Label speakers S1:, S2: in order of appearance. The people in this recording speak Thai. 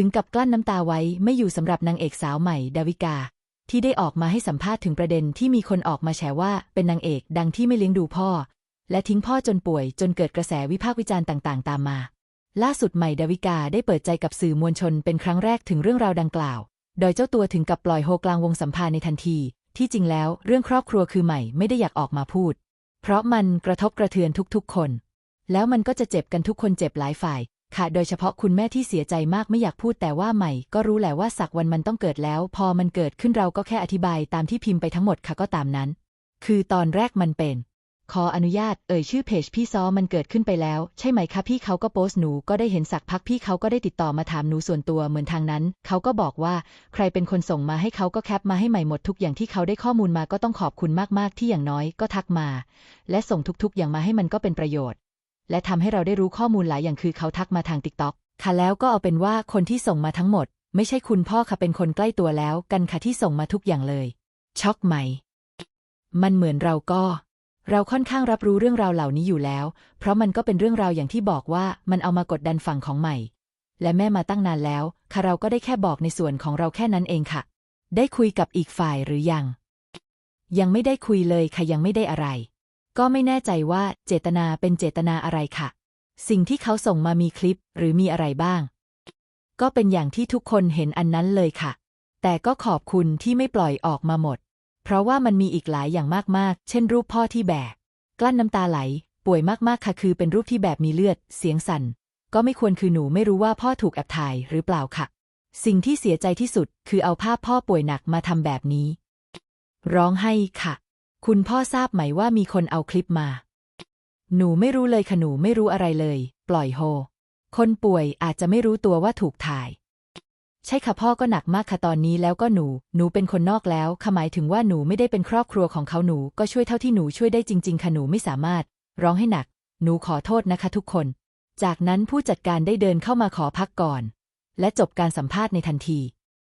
S1: ถึงกับกลั้นน้ำตาไว้ไม่อยู่สำหรับนางเอกสาวใหม่ ดาวิกา ที่ได้ออกมาให้สัมภาษณ์ถึงประเด็นที่มีคนออกมาแฉว่าเป็นนางเอกดังที่ไม่เลี้ยงดูพ่อ และทิ้งพ่อจนป่วยจนเกิดกระแสวิพากษ์วิจารณ์ต่างๆ ตามมา ล่าสุดใหม่ดาวิกาได้เปิดใจกับสื่อมวลชนเป็นครั้งแรกถึงเรื่องราวดังกล่าว โดยเจ้าตัวถึงกับปล่อยโฮกลางวงสัมภาษณ์ในทันที ที่จริงแล้วเรื่องครอบครัวคือใหม่ไม่ได้อยากออกมาพูด เพราะมันกระทบกระเทือนทุกๆ คน แล้วมันก็จะเจ็บกันทุกคนเจ็บหลายฝ่าย ค่ะโดยเฉพาะคุณแม่ที่เสียใจมากไม่อยากพูดแต่ว่าใหม่ ก็รู้แหละว่าสักวันมันต้องเกิดแล้ว พอมันเกิดขึ้นเราก็แค่อธิบายตามที่พิมพ์ไปทั้งหมดค่ะก็ตามนั้น คือตอนแรกมันเป็น ขออนุญาตเอ่ยชื่อเพจพี่ซ้อมันเกิดขึ้นไปแล้ว ใช่ไหมคะพี่เขาก็โพสต์หนูก็ได้เห็นสักพักพี่เขาก็ได้ติดต่อมาถามหนูส่วนตัวเหมือนทางนั้น เขาก็บอกว่าใครเป็นคนส่งมาให้เขาก็แคปมาให้ใหม่หมดทุกอย่างที่เขาได้ข้อมูลมาก็ต้องขอบคุณมากๆที่อย่างน้อยก็ทักมา และส่งทุกๆ อย่างมาให้มันก็เป็นประโยชน์ และทำให้เราได้รู้ข้อมูลหลายอย่างคือเขาทักมาทางติ๊กต็อกค่ะแล้วก็เอาเป็นว่าคนที่ส่งมาทั้งหมด ไม่ใช่คุณพ่อค่ะเป็นคนใกล้ตัวแล้ว กันค่ะที่ส่งมาทุกอย่างเลย ช็อกไหม มันเหมือนเราก็ เราค่อนข้างรับรู้เรื่องราวเหล่านี้อยู่แล้ว เพราะมันก็เป็นเรื่องราวอย่างที่บอกว่ามันเอามากดดันฝั่งของใหม่ และแม่มาตั้งนานแล้ว ค่ะเราก็ได้แค่บอกในส่วนของเราแค่นั้นเองค่ะ ได้คุยกับอีกฝ่ายหรือยัง ยังไม่ได้คุยเลยค่ะยังไม่ได้อะไร ก็ไม่แน่ใจว่าเจตนาเป็นเจตนาอะไรค่ะ สิ่งที่เขาส่งมามีคลิปหรือมีอะไรบ้าง ก็เป็นอย่างที่ทุกคนเห็นอันนั้นเลยค่ะ แต่ก็ขอบคุณที่ไม่ปล่อยออกมาหมด เพราะว่ามันมีอีกหลายอย่างมากๆ เช่นรูปพ่อที่แบก กลั้นน้ำตาไหล ป่วยมากๆค่ะ คือเป็นรูปที่แบบมีเลือด เสียงสั่น ก็ไม่ควรคือหนูไม่รู้ว่าพ่อถูกแอบถ่ายหรือเปล่าค่ะ สิ่งที่เสียใจที่สุด คือเอาภาพพ่อป่วยหนักมาทำแบบนี้ ร้องไห้ค่ะ คุณพ่อทราบไหมว่ามีคนเอาคลิปมา หนูไม่รู้เลยค่ะหนูไม่รู้อะไรเลย ปล่อยโฮ คนป่วยอาจจะไม่รู้ตัวว่าถูกถ่าย ใช่ค่ะพ่อก็หนักมากค่ะตอนนี้แล้วก็หนู หนูเป็นคนนอกแล้วค่ะหมายถึงว่าหนูไม่ได้เป็นครอบครัวของเขาหนูก็ช่วยเท่าที่หนูช่วยได้จริง ๆ ค่ะหนูไม่สามารถ ร้องให้หนัก หนูขอโทษนะคะทุกคน จากนั้นผู้จัดการได้เดินเข้ามาขอพักก่อน และจบการสัมภาษณ์ในทันที